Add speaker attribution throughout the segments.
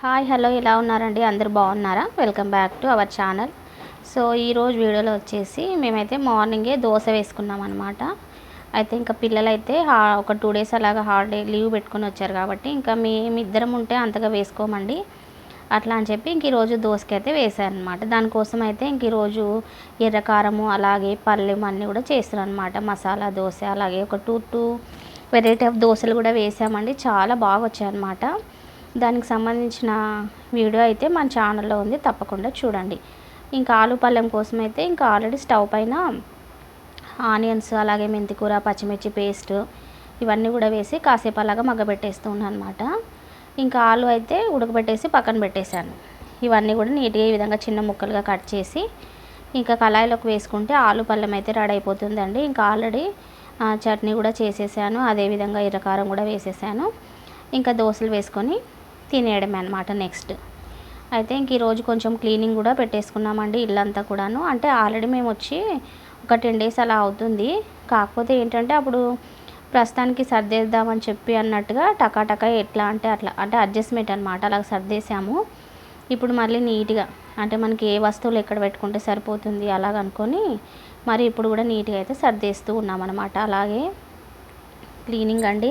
Speaker 1: Hi hello ఎలా ఉన్నారండి? అందరు బాగున్నారా? Welcome back to our channel so ఈరోజు వీడియోలో వచ్చేసి మేమైతే మార్నింగే దోశ వేసుకున్నాం అనమాట అయితే ఇంకా పిల్లలైతే హా- ఒక టూ డేస్ అలాగా హాలిడే లీవ్ పెట్టుకుని వచ్చారు కాబట్టి ఇంకా మేమిద్దరం ఉంటే అంతగా వేసుకోమండి. అట్లా అని చెప్పి ఇంక ఈరోజు దోశకి అయితే వేసాను అనమాట దానికోసం అయితే ఇంక ఈరోజు ఎర్రకారము అలాగే పల్లెము అన్నీ కూడా చేస్తున్నాను అనమాట మసాలా దోశ అలాగే ఒక టూ టూ వెరైటీ ఆఫ్ దోశలు కూడా వేసామండి. చాలా బాగా వచ్చాయన్నమాట. దానికి సంబంధించిన వీడియో అయితే మన ఛానల్లో ఉంది తప్పకుండా చూడండి. ఇంకా ఆలు పళ్ళెం కోసం అయితే ఇంకా ఆల్రెడీ స్టవ్ పైన ఆనియన్స్ అలాగే మెంతికూర పచ్చిమిర్చి పేస్ట్ ఇవన్నీ కూడా వేసి కాసేపు అలాగా మగ్గబెట్టేస్తున్నాను అనమాట ఇంకా ఆలు అయితే ఉడకబెట్టేసి పక్కన పెట్టేశాను. ఇవన్నీ కూడా నీట్గా ఈ విధంగా చిన్న ముక్కలుగా కట్ చేసి ఇంకా కళాయిలోకి వేసుకుంటే ఆలు పళ్ళెం అయితే రెడీ అయిపోతుందండి. ఇంకా ఆల్రెడీ చట్నీ కూడా చేసేసాను. అదేవిధంగా ఎర్రకారం కూడా వేసేసాను. ఇంకా దోశలు వేసుకొని తినేయడమే అనమాట నెక్స్ట్. అయితే ఇంక ఈరోజు కొంచెం క్లీనింగ్ కూడా పెట్టేసుకున్నామండి ఇల్లంతా కూడాను. అంటే ఆల్రెడీ మేము వచ్చి ఒక టెన్ డేస్ అలా అవుతుంది. కాకపోతే ఏంటంటే అప్పుడు ప్రస్తుతానికి సర్దేద్దామని చెప్పి అన్నట్టుగా టకాటకా ఎట్లా అంటే అట్లా అంటే అడ్జస్ట్మెంట్ అనమాట అలా సర్దేసాము ఇప్పుడు మళ్ళీ నీట్గా అంటే మనకి ఏ వస్తువులు ఎక్కడ పెట్టుకుంటే సరిపోతుంది అలాగ అనుకొని మరి ఇప్పుడు కూడా నీట్గా అయితే సర్దేస్తూ ఉన్నామన్నమాట. అలాగే క్లీనింగ్ అండి.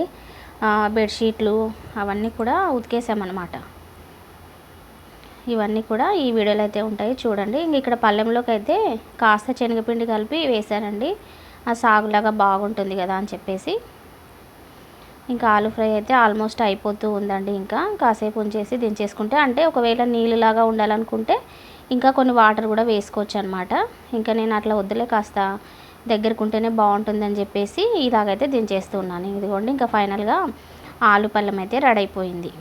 Speaker 1: బెడ్షీట్లు అవన్నీ కూడా ఉతికేసామన్నమాట. ఇవన్నీ కూడా ఈ వీడియోలో అయితే ఉంటాయి చూడండి. ఇంక ఇక్కడ పళ్ళెంలోకి అయితే కాస్త శనగపిండి కలిపి వేసానండి ఆ సాగులాగా బాగుంటుంది కదా అని చెప్పేసి. ఇంకా ఆలు ఫ్రై అయితే ఆల్మోస్ట్ అయిపోతూ ఉందండి ఇంకా. కాసేపు ఉంచేసి దించేసుకుంటే అంటే ఒకవేళ నీళ్ళలాగా ఉండాలనుకుంటే ఇంకా కొన్ని వాటర్ కూడా వేసుకోవచ్చు అనమాట ఇంకా నేను అట్లా వద్దులే కాస్త. దగ్గరకు ఉంటేనే బాగుంటుందని చెప్పేసి ఇలాగైతే దించేస్తున్నాను ఇదిగోండి ఇంకా ఫైనల్గా ఆలు పళ్ళం అయితే రెడీ అయిపోయింది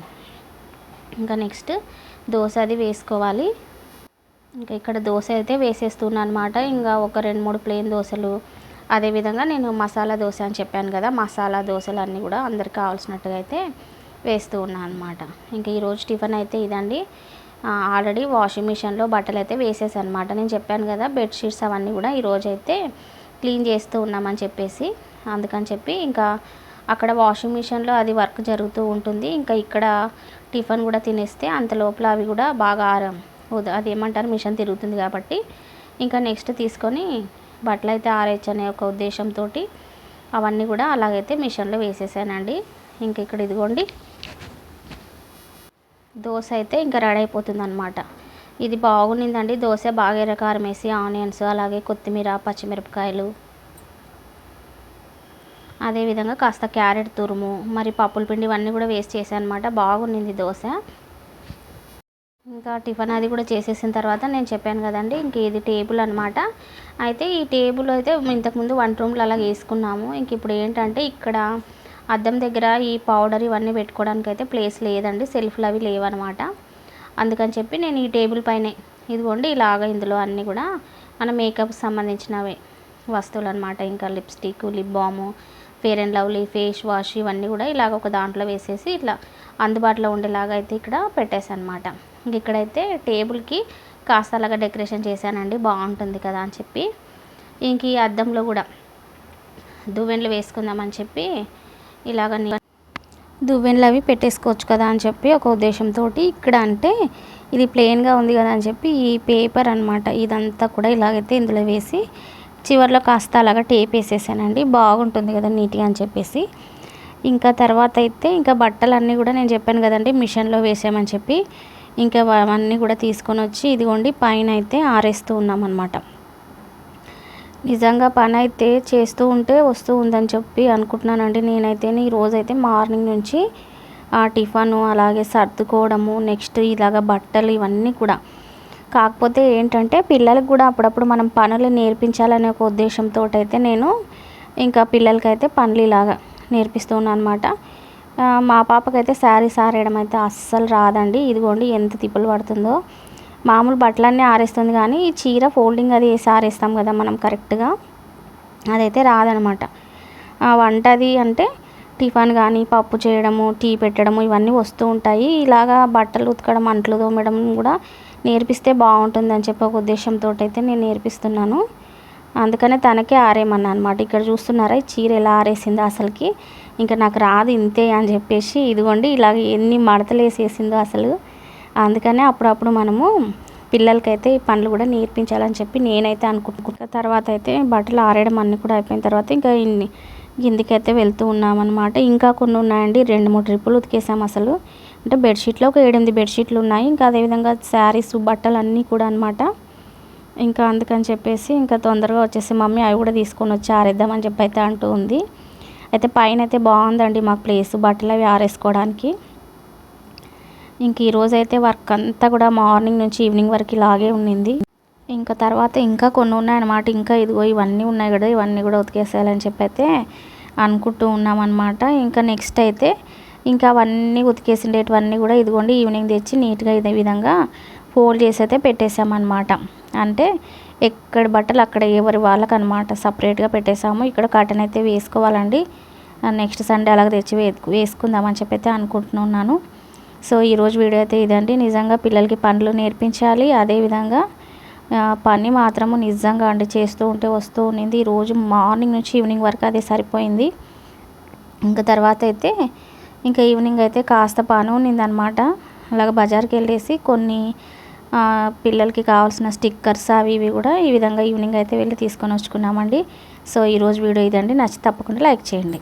Speaker 1: ఇంకా నెక్స్ట్ దోశ అది వేసుకోవాలి. ఇంకా ఇక్కడ దోశ అయితే వేసేస్తున్నాను అనమాట ఇంకా ఒక రెండు మూడు ప్లేన్ దోశలు. అదేవిధంగా నేను మసాలా దోశ అని చెప్పాను కదా మసాలా దోశలు అన్నీ కూడా అందరికి కావాల్సినట్టుగా అయితే వేస్తూ ఉన్నాను అనమాట ఇంకా ఈరోజు టిఫిన్ అయితే ఇదండి. ఆల్రెడీ వాషింగ్ మిషన్లో బట్టలు అయితే వేసేసాను అనమాట నేను చెప్పాను కదా బెడ్షీట్స్ అవన్నీ కూడా ఈరోజైతే అయితే క్లీన్ చేస్తూ ఉన్నామని చెప్పేసి అందుకని చెప్పి ఇంకా అక్కడ వాషింగ్ మిషన్లో అది వర్క్ జరుగుతూ ఉంటుంది. ఇంకా ఇక్కడ టిఫిన్ కూడా తినేస్తే అంత లోపల అవి కూడా బాగా ఆరం అది ఏమంటారు మిషన్ తిరుగుతుంది కాబట్టి. ఇంకా నెక్స్ట్ తీసుకొని బట్టలు అయితే ఆరేయచ్చు అనే ఒక ఉద్దేశంతో అవన్నీ కూడా అలాగైతే మిషన్లో వేసేసానండి. ఇంక ఇక్కడ ఇదిగోండి. దోశ అయితే ఇంకా రెడీ అయిపోతుంది అనమాట ఇది బాగుండిందండి. దోశ బాగా ఎర్రకారం వేసి ఆనియన్స్ అలాగే కొత్తిమీర పచ్చిమిరపకాయలు. అదేవిధంగా కాస్త క్యారెట్ తురుము మరి పప్పుల పిండి ఇవన్నీ కూడా వేస్ట్ చేశాను అనమాట బాగుండింది దోశ. ఇంకా టిఫిన్ అది కూడా చేసేసిన తర్వాత నేను చెప్పాను కదండి ఇంక ఇది టేబుల్ అనమాట అయితే ఈ టేబుల్ అయితే ఇంతకుముందు వన్ రూమ్లో అలా వేసుకున్నాము. ఇంక ఇప్పుడు ఏంటంటే ఇక్కడ అద్దం దగ్గర ఈ పౌడర్ ఇవన్నీ పెట్టుకోవడానికి అయితే ప్లేస్ లేదండి. సెల్ఫ్లు అవి లేవన్నమాట. అందుకని చెప్పి నేను ఈ టేబుల్ పైనే ఇదిగోండి ఇలాగ ఇందులో అన్నీ కూడా మన మేకప్ సంబంధించినవి వస్తువులు అనమాట ఇంకా lipstick lip balm fair and lovely face wash ఇవన్నీ కూడా ఇలాగ ఒక దాంట్లో వేసేసి ఇట్లా అందుబాటులో ఉండేలాగా అయితే ఇక్కడ పెట్టేశానమాట. ఇంక ఇక్కడైతే టేబుల్కి కాస్త అలాగా డెకరేషన్ చేశానండి. బాగుంటుంది కదా అని చెప్పి ఇంక ఈ అద్దంలో కూడా దువ్వెనలు వేసుకుందామని చెప్పి ఇలాగ దువ్వెనలు అవి పెట్టేసుకోవచ్చు కదా అని చెప్పి ఒక ఉద్దేశంతో ఇక్కడ అంటే ఇది ప్లెయిన్గా ఉంది కదా అని చెప్పి ఈ పేపర్ అనమాట ఇదంతా కూడా ఇలాగైతే ఇందులో వేసి చివర్లో కాస్త అలాగా టేప్ వేసేసానండి. బాగుంటుంది కదా నీట్గా అని చెప్పేసి. ఇంకా తర్వాత అయితే ఇంకా బట్టలన్నీ కూడా నేను చెప్పాను కదండి మిషన్లో వేసామని చెప్పి. ఇంకా అవన్నీ కూడా తీసుకొని వచ్చి ఇదిగోండి పైన అయితే ఆరేస్తూ ఉన్నామన్నమాట. నిజంగా పని అయితే చేస్తూ ఉంటే వస్తూ ఉందని చెప్పి అనుకుంటున్నానండి. నేనైతే ఈ రోజైతే మార్నింగ్ నుంచి ఆ టిఫన్ అలాగే సర్దుకోవడము నెక్స్ట్ ఇలాగ బట్టలు ఇవన్నీ కూడా. కాకపోతే ఏంటంటే పిల్లలకు కూడా అప్పుడప్పుడు మనం పనులు నేర్పించాలనే ఒక ఉద్దేశంతో అయితే నేను ఇంకా పిల్లలకైతే పనులు ఇలాగా నేర్పిస్తున్నాను అనమాట మా పాపకైతే శారీస్ ఆరేయడం అయితే అస్సలు రాదండి. ఇదిగోండి ఎంత తిప్పలు పడుతుందో. మామూలు బట్టలన్నీ ఆరేస్తుంది కానీ ఈ చీర ఫోల్డింగ్ అది వేసి ఆరేస్తాం కదా మనం కరెక్ట్గా. అదైతే రాదనమాట. వంటది వంట అది అంటే టిఫిన్ కానీ పప్పు చేయడము టీ పెట్టడము ఇవన్నీ వస్తూ ఉంటాయి. ఇలాగా బట్టలు ఉతకడం అంట్లు తోమడం కూడా నేర్పిస్తే బాగుంటుందని చెప్పి ఒక ఉద్దేశంతో అయితే నేను నేర్పిస్తున్నాను. అందుకనే తనకే ఆరేయమన్నా అనమాట. ఇక్కడ చూస్తున్నారా ఈ చీర ఎలా ఆరేసిందో అసలుకి. ఇంకా నాకు రాదు ఇంతే అని చెప్పేసి ఇదిగోండి ఇలాగ ఎన్ని మడతలు వేసేసిందో అసలు అందుకనే అప్పుడప్పుడు మనము పిల్లలకైతే ఈ పనులు కూడా నేర్పించాలని చెప్పి నేనైతే అనుకుంటున్నాను తర్వాత అయితే బట్టలు ఆరేయడం అన్నీ కూడా అయిపోయిన తర్వాత ఇంకా ఇన్ని కిందికైతే వెళ్తూ ఉన్నామన్నమాట. ఇంకా కొన్ని ఉన్నాయండి. రెండు మూడు ట్రిప్పులు ఉతికేసాం అసలు. అంటే బెడ్షీట్లో ఒక ఏడెనిమిది బెడ్షీట్లు ఉన్నాయి. ఇంకా అదేవిధంగా శారీస్ బట్టలు అన్నీ కూడా అనమాట ఇంకా అందుకని చెప్పేసి ఇంకా తొందరగా వచ్చేసి మమ్మీ అవి కూడా తీసుకొని వచ్చి ఆరేద్దామని చెప్పి అయితే అంటూ ఉంది. అయితే పైన అయితే బాగుందండి మాకు ప్లేస్ బట్టలు అవి ఆరేసుకోవడానికి. ఇంక ఈరోజు అయితే వర్క్ అంతా కూడా మార్నింగ్ నుంచి ఈవినింగ్ వరకు ఇలాగే ఉండింది. ఇంకా తర్వాత ఇంకా కొన్ని ఉన్నాయన్నమాట. ఇంకా ఇదిగో ఇవన్నీ ఉన్నాయి కదా ఇవన్నీ కూడా ఉతికేసేయాలని చెప్పి అయితే అనుకుంటూ ఉన్నామన్నమాట. ఇంకా నెక్స్ట్ అయితే ఇంకా అవన్నీ ఉతికేసిండేటివన్నీ కూడా ఇదిగోండి ఈవినింగ్ తెచ్చి నీట్గా ఇదే విధంగా ఫోల్డ్ చేసి అయితే పెట్టేసామన్నమాట అంటే ఎక్కడ బట్టలు అక్కడ ఎవరి వాళ్ళకి అనమాట సపరేట్గా పెట్టేసాము ఇక్కడ కటన్ అయితే వేసుకోవాలండి. నెక్స్ట్ సండే అలాగ తెచ్చి వేసుకుందామని చెప్పి అయితే అనుకుంటున్నాను. సో ఈరోజు వీడియో అయితే ఇదండి. నిజంగా పిల్లలకి పనులు నేర్పించాలి. అదేవిధంగా పని మాత్రము నిజంగా అండి. చేస్తూ ఉంటే వస్తూ ఉన్నింది ఈరోజు మార్నింగ్ నుంచి ఈవినింగ్ వరకు అదే సరిపోయింది. ఇంకా తర్వాత అయితే ఇంకా ఈవినింగ్ అయితే కాస్త పని ఉన్నిందనమాట అలాగ బజార్కి వెళ్ళేసి కొన్ని పిల్లలకి కావాల్సిన స్టిక్కర్స్ అవి ఇవి కూడా ఈ విధంగా ఈవినింగ్ అయితే వెళ్ళి తీసుకొని వచ్చుకున్నామండి. సో ఈరోజు వీడియో ఇదండి. నచ్చి తప్పకుండా లైక్ చేయండి.